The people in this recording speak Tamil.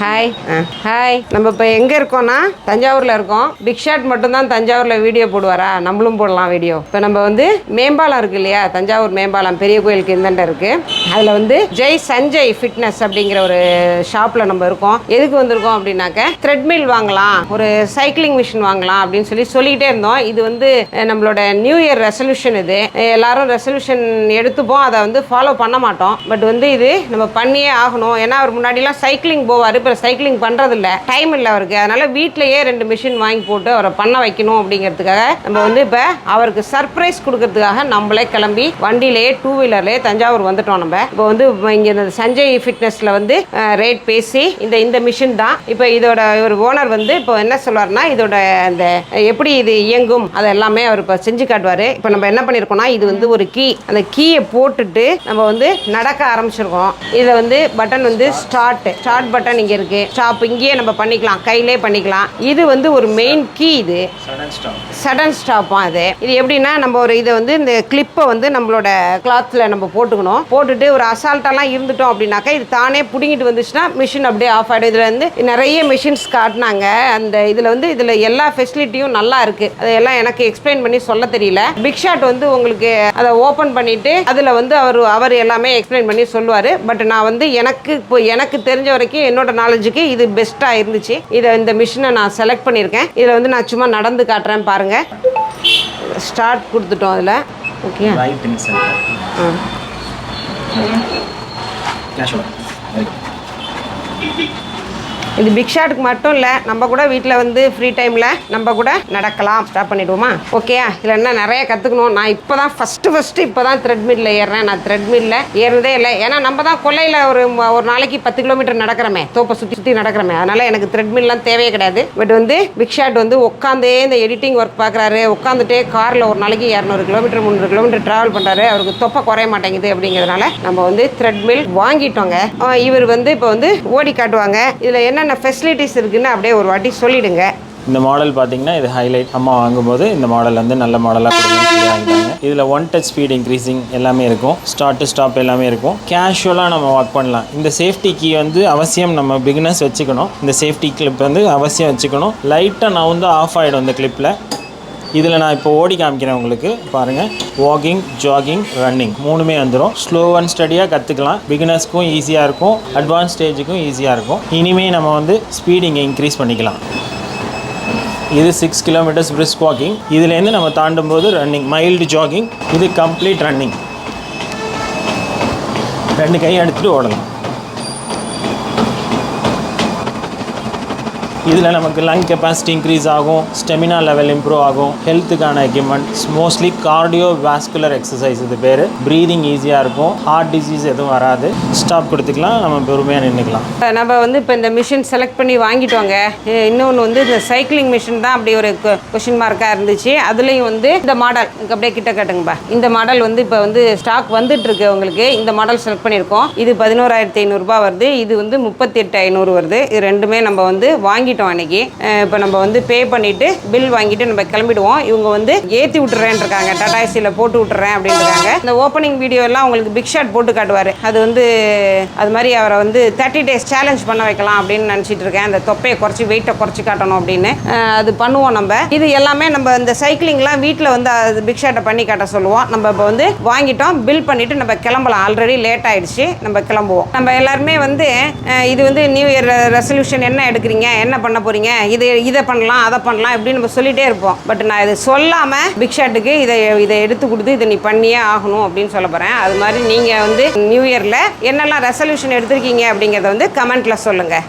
ஹாய் ஹாய் நம்ம இப்போ எங்கே இருக்கோம்னா தஞ்சாவூரில் இருக்கோம். பிக் ஷாட் மட்டும்தான் தஞ்சாவூரில் வீடியோ போடுவாரா? நம்மளும் போடலாம் வீடியோ இப்போ நம்ம வந்து மேம்பாலம் இருக்கு இல்லையா? தஞ்சாவூர் மேம்பாலம் பெரிய கோயிலுக்கு இந்தாண்ட இருக்கு. அதில் வந்து ஜெய் சஞ்சய் ஃபிட்னஸ் அப்படிங்கிற ஒரு ஷாப்பில் நம்ம இருக்கோம். எதுக்கு வந்திருக்கோம் அப்படின்னாக்க த்ரெட்மில் வாங்கலாம் ஒரு சைக்கிளிங் மிஷின் வாங்கலாம் அப்படின்னு சொல்லி சொல்லிக்கிட்டே இருந்தோம். இது வந்து நம்மளோட நியூ இயர் ரெசல்யூஷன் இது. எல்லாரும் ரெசல்யூஷன் எடுத்துப்போம். அதை வந்து ஃபாலோ பண்ண மாட்டோம். பட் வந்து இது நம்ம பண்ணியே ஆகணும். ஏன்னா அவர் முன்னாடிலாம் சைக்கிளிங் போவார். இப்போ சைக்கிளிங் பண்ணுறதில்ல டைம் இல்லை அவருக்கு. அதனால் வீட்டிலேயே ரெண்டு மிஷின் வாங்கி போட்டு அவரை பண்ண வைக்கணும் அப்படிங்கிறதுக்காக நம்ம வந்து இப்போ அவருக்கு சர்ப்ரைஸ் கொடுக்கறதுக்காக நம்மளே கிளம்பி வண்டியிலேயே டூ வீலர்லேயே தஞ்சாவூர் வந்துட்டோம் நம்ம. இப்போ வந்து இங்கே இந்த சஞ்சய் ஃபிட்னஸில் வந்து ரேட் பேசி இந்த இந்த மிஷின் தான். இப்போ இதோட ஒரு ஓனர் வந்து இப்போ என்ன சொல்வார்னா இதோட அந்த எப்படி இது இயங்கும் அது எல்லாமே அவர் இப்போ செஞ்சு காட்டுவார். இப்போ நம்ம என்ன பண்ணியிருக்கோம்னா இது வந்து ஒரு கீ அந்த கீயை போட்டுட்டு நம்ம வந்து நடக்க ஆரம்பிச்சிருக்கோம். இதில் வந்து பட்டன் வந்து ஸ்டார்ட் ஸ்டார்ட் பட்டன் இங்கே இருக்குது ஸ்டாப் இங்கேயே நம்ம பண்ணிக்கலாம். கையிலே பண்ணிக்கலாம். இது வந்து ஒரு மெயின் கீ இது. சடன் ஸ்டாப் சடன் ஸ்டாப்பாக அது இது. எப்படின்னா நம்ம ஒரு இதை வந்து இந்த கிளிப்பை வந்து நம்மளோட கிளாத்தில் நம்ம போட்டுக்கணும். போட்டுட்டு ஒரு அசால்ட்டாலாம் இருந்துட்டோம் அப்படின்னாக்கா இது தானே பிடுங்கிட்டு வந்துச்சுன்னா மிஷின் அப்படியே ஆஃப் ஆகிடும் இதில் வந்து நிறைய மிஷின்ஸ் காட்டினாங்க. அந்த இதில் வந்து இதில் எல்லா ஃபெசிலிட்டியும் நல்லா இருக்குது அதெல்லாம் எனக்கு எக்ஸ்பிளைன் பண்ணி சொல்ல தெரியல. பிக் ஷாட் வந்து உங்களுக்கு அதை ஓப்பன் பண்ணிவிட்டு அதில் வந்து அவர் அவர் எல்லாமே எக்ஸ்பிளைன் பண்ணி சொல்லுவார். பட் நான் வந்து எனக்கு இப்போ எனக்கு தெரிஞ்ச வரைக்கும் என்னோட நாலேஜுக்கு இது பெஸ்ட்டாக இருந்துச்சு. இதை இந்த மிஷினை நான் செலக்ட் பண்ணியிருக்கேன் இதில் வந்து நான் சும்மா நடந்து காட்டுறேன் பாருங்கள் ஸ்டார்ட் கொடுத்துட்டோம் அதில். ஓகே ஆ. இது பிக் ஷாட்டுக்கு மட்டும் இல்லை நம்ம கூட வீட்டில் வந்து ஃப்ரீ டைமில் நம்ம கூட நடக்கலாம். ஸ்டாப் பண்ணிடுவோமா? ஓகேயா இதில் என்ன நிறைய கற்றுக்கணும் நான் இப்போ தான் ஃபஸ்ட்டு ஃபஸ்ட்டு இப்போ தான் த்ரெட்மில்ல ஏறுறேன். நான் த்ரெட்மில்ல ஏறுறதே இல்லை. ஏன்னா நம்ம தான் கொல்லையில் ஒரு ஒரு நாளைக்கு பத்து கிலோமீட்டர் நடக்கிறோமே. தோப்பை சுற்றி சுற்றி நடக்கிறமே. அதனால் எனக்கு த்ரெட்மில்லாம் தேவையே கிடையாது. பட் வந்து பிக் ஷாட் வந்து உட்காந்தே இந்த எடிட்டிங் ஒர்க் பார்க்குறாரு உட்காந்துட்டே காரில் ஒரு நாளைக்கு இரநூறு கிலோமீட்டர் முந்நூறு கிலோமீட்டர் ட்ராவல் பண்ணுறாரு அவருக்கு தொப்பை குறைய மாட்டேங்குது அப்படிங்கிறதுனால நம்ம வந்து த்ரெட்மில் வாங்கிட்டோங்க. இவர் வந்து இப்போ வந்து ஓடி காட்டுவாங்க. இதில் என்னென்ன ஃபெசிலிட்டிஸ் இருக்குன்னு அப்படியே ஒரு வாட்டி சொல்லிடுங்க. இந்த மாடல் பார்த்தீங்கன்னா இது ஹைலைட் அம்மா வாங்கும்போது இந்த மாடல் வந்து நல்ல மாடலாக கொடுங்கன்னு சொல்லி வாங்கிட்டாங்க. இதில் ஒன் டச் ஸ்பீட் இன்க்ரீஸிங் எல்லாமே இருக்கும். ஸ்டார்ட் டு ஸ்டாப் எல்லாமே இருக்கும். கேஷுவலாக நம்ம ஒர்க் பண்ணலாம். இந்த சேஃப்டி கீ வந்து அவசியம் நம்ம பிகினர்ஸ் வச்சுக்கணும். இந்த சேஃப்டி கிளிப் வந்து அவசியம் வச்சுக்கணும். லைட்டாக நான் வந்து ஆஃப் ஆகிடும் இந்த கிளிப்பில் இதில் நான் இப்போ ஓடி காமிக்கிறேன் உங்களுக்கு. பாருங்கள் வாக்கிங் ஜாகிங் ரன்னிங் மூணுமே வந்துடும் ஸ்லோ அண்ட் ஸ்டடியாக கற்றுக்கலாம் பிகினர்ஸ்க்கும் ஈஸியாக இருக்கும். அட்வான்ஸ் ஸ்டேஜுக்கும் ஈஸியாக இருக்கும். இனிமே நம்ம வந்து ஸ்பீட் இங்கே இன்க்ரீஸ் பண்ணிக்கலாம். இது சிக்ஸ் கிலோமீட்டர்ஸ் பிரிஸ்க் வாக்கிங் இதுலேருந்து நம்ம தாண்டும் போது ரன்னிங் மைல்டு ஜாகிங் இது கம்ப்ளீட் ரன்னிங் ரெண்டு கையும் எடுத்துகிட்டு ஓடலாம். இதில் நமக்கு லங் கெப்பாசிட்டி இன்க்ரீஸ் ஆகும் ஸ்டெமினா லெவல் இம்ப்ரூவ் ஆகும். ஹெல்த்துக்கான equipments mostly cardio vascular exercise இது பேர். ப்ரீதிங் ஈஸியாக இருக்கும். ஹார்ட் டிசீஸ் எதுவும் வராது. ஸ்டாப் கொடுத்துக்கலாம் நம்ம பொறுமையாக நின்றுக்கலாம் நம்ம வந்து இப்போ இந்த மிஷின் செலக்ட் பண்ணி வாங்கிட்டோங்க. வாங்க இன்னொன்று வந்து இந்த சைக்கிளிங் மிஷின் தான் அப்படி ஒரு கொஷின் மார்க்காக இருந்துச்சு. அதுலேயும் வந்து இந்த மாடல் இங்க அப்படியே கிட்ட கட்டுங்கப்பா. இந்த மாடல் வந்து இப்போ வந்து ஸ்டாக் வந்துட்டு இருக்கு உங்களுக்கு. இந்த மாடல் செலக்ட் பண்ணியிருக்கோம். இது பதினோராயிரத்தி ஐநூறுரூபா வருது. இது வந்து முப்பத்தி எட்டு ஐநூறு வருது. இது ரெண்டுமே நம்ம வந்து வாங்கிட்டு வாங்கிட்டோம் அன்னைக்கு. இப்போ நம்ம வந்து பே பண்ணிட்டு பில் வாங்கிட்டு நம்ம கிளம்பிடுவோம். இவங்க வந்து ஏற்றி விட்டுறேன் இருக்காங்க டாடா ஏசியில் போட்டு விட்டுறேன் அப்படின்றாங்க இந்த ஓப்பனிங் வீடியோ எல்லாம் உங்களுக்கு பிக் ஷாட் போட்டு காட்டுவார். அது வந்து அது மாதிரி அவரை வந்து தேர்ட்டி டேஸ் சேலஞ்ச் பண்ண வைக்கலாம் அப்படின்னு நினச்சிட்டு இருக்கேன். அந்த தொப்பையை குறைச்சி வெயிட்டை குறைச்சி காட்டணும் அப்படின்னு. அது பண்ணுவோம் நம்ம. இது எல்லாமே நம்ம இந்த சைக்கிளிங்லாம் வீட்டில் வந்து அது பிக் ஷாட்டை பண்ணி காட்ட சொல்லுவோம். நம்ம இப்போ வந்து வாங்கிட்டோம் பில் பண்ணிட்டு நம்ம கிளம்பலாம். ஆல்ரெடி லேட் ஆயிடுச்சு. நம்ம கிளம்புவோம். நம்ம எல்லாருமே வந்து இது வந்து நியூ இயர் ரெசல்யூஷன் என்ன எடுக்கிறீங்க? என்ன பண்ண போறீங்க? இது இதை பண்ணலாம் அதை பண்ணலாம் இப்படின்னு நம்ம சொல்லிட்டே இருப்போம். பட் நான் இதை சொல்லாமல் பிக் ஷாட்டுக்கு இதை இதை எடுத்து கொடுத்து இதை நீ பண்ணியே ஆகணும் அப்படின்னு சொல்ல போகிறேன் அது மாதிரி நீங்கள் வந்து நியூ இயரில் என்னெல்லாம் ரெசல்யூஷன் எடுத்திருக்கீங்க அப்படிங்கிறத வந்து கமெண்ட்டில் சொல்லுங்கள்